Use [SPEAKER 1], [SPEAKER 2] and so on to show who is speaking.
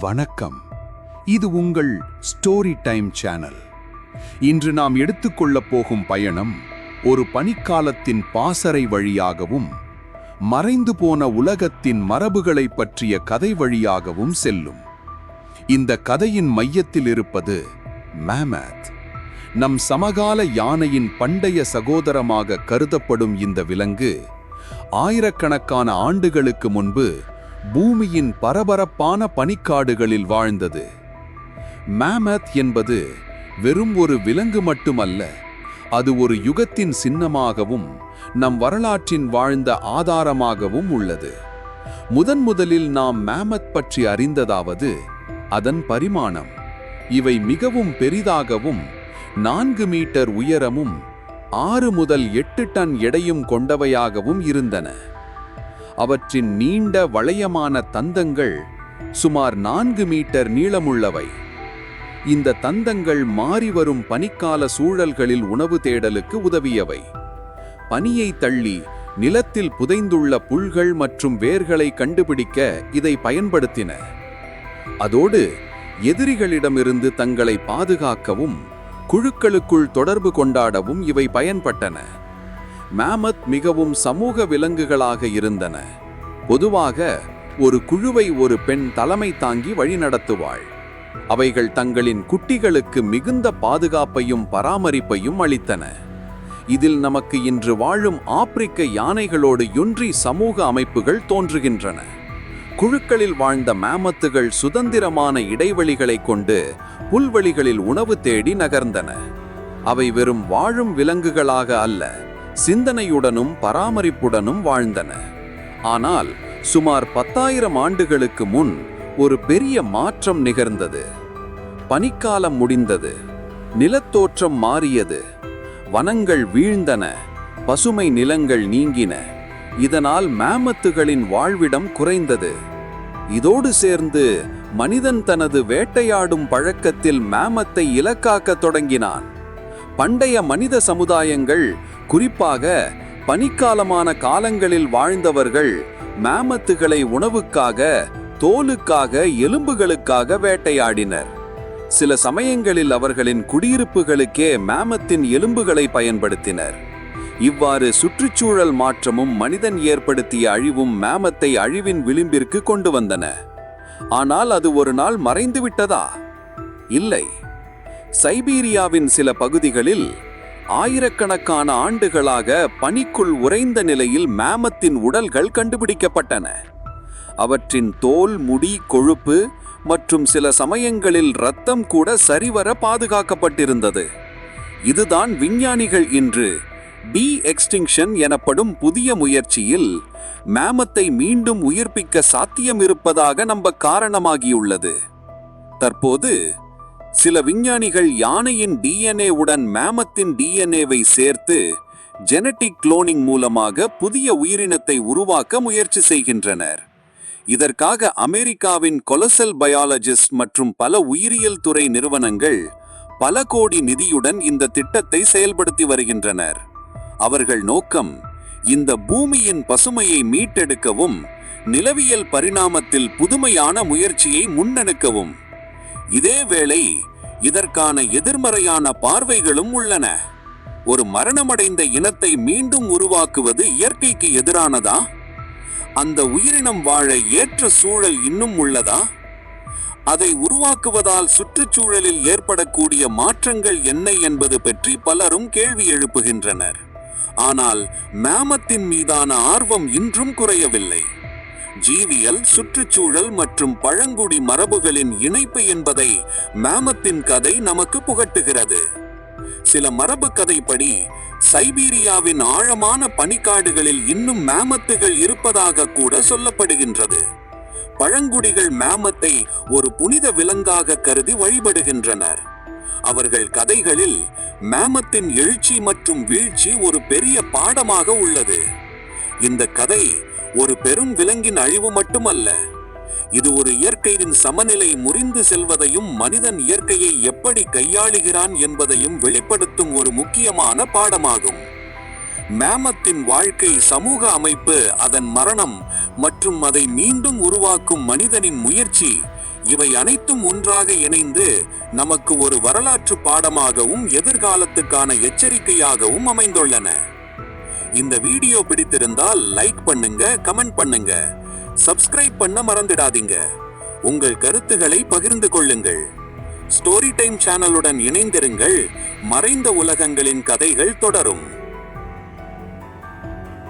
[SPEAKER 1] வணக்கம். இது உங்கள் ஸ்டோரி டைம் சேனல் இன்று நாம் எடுத்துக்கொள்ளப் போகும் பயணம் ஒரு பனிக்காலத்தின் பாசறை வழியாகவும் மறைந்து போன உலகத்தின் மரபுகளைப் பற்றிய கதை வழியாகவும் செல்லும். இந்த கதையின் மையத்தில் இருப்பது மேமத் நம் சமகால யானையின் பண்டைய சகோதரமாக கருதப்படும் இந்த விலங்கு ஆயிரக்கணக்கான ஆண்டுகளுக்கு முன்பு பூமியின் பரபரப்பான பனிக்காடுகளில் வாழ்ந்தது. மேமத் என்பது வெறும் ஒரு விலங்கு மட்டுமல்ல அது ஒரு யுகத்தின் சின்னமாகவும் நம் வரலாற்றின் வாழ்ந்த ஆதாரமாகவும் உள்ளது. முதன் முதலில் நாம் மேமத் பற்றி அறிந்ததாவது அதன் பரிமாணம். இவை மிகவும் பெரிதாகவும் நான்கு மீட்டர் உயரமும் ஆறு முதல் எட்டு டன் எடையும் கொண்டவையாகவும் இருந்தன. அவற்றின் நீண்ட வளையமான தந்தங்கள் சுமார் நான்கு மீட்டர் நீளமுள்ளவை. இந்த தந்தங்கள் மாறிவரும் பனிக்கால சூழல்களில் உணவு தேடலுக்கு உதவியவை. பனியை தள்ளி நிலத்தில் புதைந்துள்ள புல்கள் மற்றும் வேர்களை கண்டுபிடிக்க இதை பயன்படுத்தின. அதோடு எதிரிகளிடமிருந்து தங்களை பாதுகாக்கவும் குழுக்களுக்குள் தொடர்பு கொண்டாடவும் இவை பயன்பட்டன. மேமத் மிகவும் சமூக விலங்குகளாக இருந்தன. பொதுவாக ஒரு குழுவை ஒரு பெண் தலைமை தாங்கி வழிநடத்துவாள் அவைகள் தங்களின் குட்டிகளுக்கு மிகுந்த பாதுகாப்பையும் பராமரிப்பையும் அளித்தன. இதில் நமக்கு இன்று வாழும் ஆப்பிரிக்க யானைகளோடு யுன்றி சமூக அமைப்புகள் தோன்றுகின்றன. குழுக்களில் வாழ்ந்த மேமத்துகள் சுதந்திரமான இடைவெளிகளை கொண்டு புல்வெளிகளில் உணவு தேடி நகர்ந்தன. அவை வெறும் வாழும் விலங்குகளாக அல்ல சிந்தனையுடனும் பராமரிப்புடனும் வாழ்ந்தன. ஆனால் சுமார் பத்தாயிரம் ஆண்டுகளுக்கு முன் ஒரு பெரிய மாற்றம் நிகழ்ந்தது. பனிக்காலம் முடிந்தது. நிலத்தோற்றம் மாறியது. வனங்கள் வீழ்ந்தன. பசுமை நிலங்கள் நீங்கின. இதனால் மேமத்துகளின் வாழ்விடம் குறைந்தது. இதோடு சேர்ந்து மனிதன் தனது வேட்டையாடும் பழக்கத்தில் மேமத்தை இலக்காக்கத் தொடங்கினான். பண்டைய மனித சமுதாயங்கள் குறிப்பாக பனிக்காலமான காலங்களில் வாழ்ந்தவர்கள் மேமத்துகளை உணவுக்காக தோலுக்காக எலும்புகளுக்காக வேட்டையாடினர். சில சமயங்களில் அவர்களின் குடியிருப்புகளுக்கே மேமத்தின் எலும்புகளை பயன்படுத்தினர். இவ்வாறு சுற்றுச்சூழல் மாற்றமும் மனிதன் ஏற்படுத்திய அழிவும் மேமத்தை அழிவின் விளிம்பிற்கு கொண்டு வந்தன. ஆனால் அது ஒரு நாள் மறைந்துவிட்டதா? இல்லை. சைபீரியாவின் சில பகுதிகளில் ஆயிரக்கணக்கான ஆண்டுகளாக பனிக்குள் உறைந்த நிலையில் மேமத்தின் உடல்கள் கண்டுபிடிக்கப்பட்டன. அவற்றின் தோல் முடி கொழுப்பு மற்றும் சில சமயங்களில் ரத்தம் கூட சரிவர பாதுகாக்கப்பட்டிருந்தது. இதுதான் விஞ்ஞானிகள் இன்று டி எக்ஸ்டிங்ஷன் எனப்படும் புதிய முயற்சியில் மேமத்தை மீண்டும் உயிர்ப்பிக்க சாத்தியம் இருப்பதாக நம்ப காரணமாகியுள்ளது. தற்போது சில விஞ்ஞானிகள் யானையின் டிஎன்ஏ உடன் மேமத்தின் டிஎன்ஏவை சேர்த்து ஜெனட்டிக் குளோனிங் மூலமாக புதிய உயிரினத்தை உருவாக்க முயற்சி செய்கின்றனர். இதற்காக அமெரிக்காவின் கொலசல் பயாலஜிஸ்ட் மற்றும் பல உயிரியல் துறை நிறுவனங்கள் பல கோடி நிதியுடன் இந்த திட்டத்தை செயல்படுத்தி வருகின்றனர். அவர்கள் நோக்கம் இந்த பூமியின் பசுமையை மீட்டெடுக்கவும் நிலவியல் பரிணாமத்தில் புதுமையான முயற்சியை முன்னெடுக்கவும். இதேவேளை இதற்கான எதிர்மறையான பார்வைகளும் உள்ளன. ஒரு மரணமடைந்த இனத்தை மீண்டும் உருவாக்குவது இயற்கைக்கு எதிரானதா? அந்த உயிரினம் வாழ ஏற்ற சூழல் இன்னும் உள்ளதா? அதை உருவாக்குவதால் சுற்றுச்சூழலில் ஏற்படக்கூடிய மாற்றங்கள் என்ன என்பது பற்றி பலரும் கேள்வி எழுப்புகின்றனர். ஆனால் மேமத்தின் மீதான ஆர்வம் இன்றும் குறையவில்லை. ஜீவியல் சுற்றுச்சூழல் மற்றும் பழங்குடி மரபுகளின் இணைப்பு என்பதை மேமத்தின் கதை நமக்கு புகட்டுகிறது. சில மரபு கதைப்படி சைபீரியாவின் ஆழமான பனிக்காடுகளில் இன்னும் மேமத்துகள் இருப்பதாக கூட சொல்லப்படுகின்றது. பழங்குடிகள் மேமத்தை ஒரு புனித விலங்காக கருதி வழிபடுகின்றனர். அவர்கள் கதைகளில் மேமத்தின் எழுச்சி மற்றும் வீழ்ச்சி ஒரு பெரிய பாடமாக உள்ளது. இந்த கதை ஒரு பெரும் விலங்கின் அழிவு மட்டுமல்ல இது ஒரு இயற்கையின் சமநிலை முறிந்து செல்வதையும் மனிதன் இயற்கையை எப்படி கையாளுகிறான் என்பதையும் வெளிப்படுத்தும் ஒரு முக்கியமான பாடமாகும். மேமத்தின் வாழ்க்கை சமூக அமைப்பு அதன் மரணம் மற்றும் அதை மீண்டும் உருவாக்கும் மனிதனின் முயற்சி
[SPEAKER 2] இவை அனைத்தும் ஒன்றாக இணைந்து நமக்கு ஒரு வரலாற்று பாடமாகவும் எதிர்காலத்துக்கான எச்சரிக்கையாகவும் அமைந்துள்ளன. இந்த வீடியோ பிடித்திருந்தால் லைக் பண்ணுங்க கமெண்ட் பண்ணுங்க. சப்ஸ்கிரைப் பண்ண மறந்துடாதீங்க. உங்கள் கருத்துக்களை பகிர்ந்து கொள்ளுங்கள். ஸ்டோரி டைம் சேனலுடன் இணைந்திருங்கள். மறைந்த உலகங்களின் கதைகள் தொடரும்.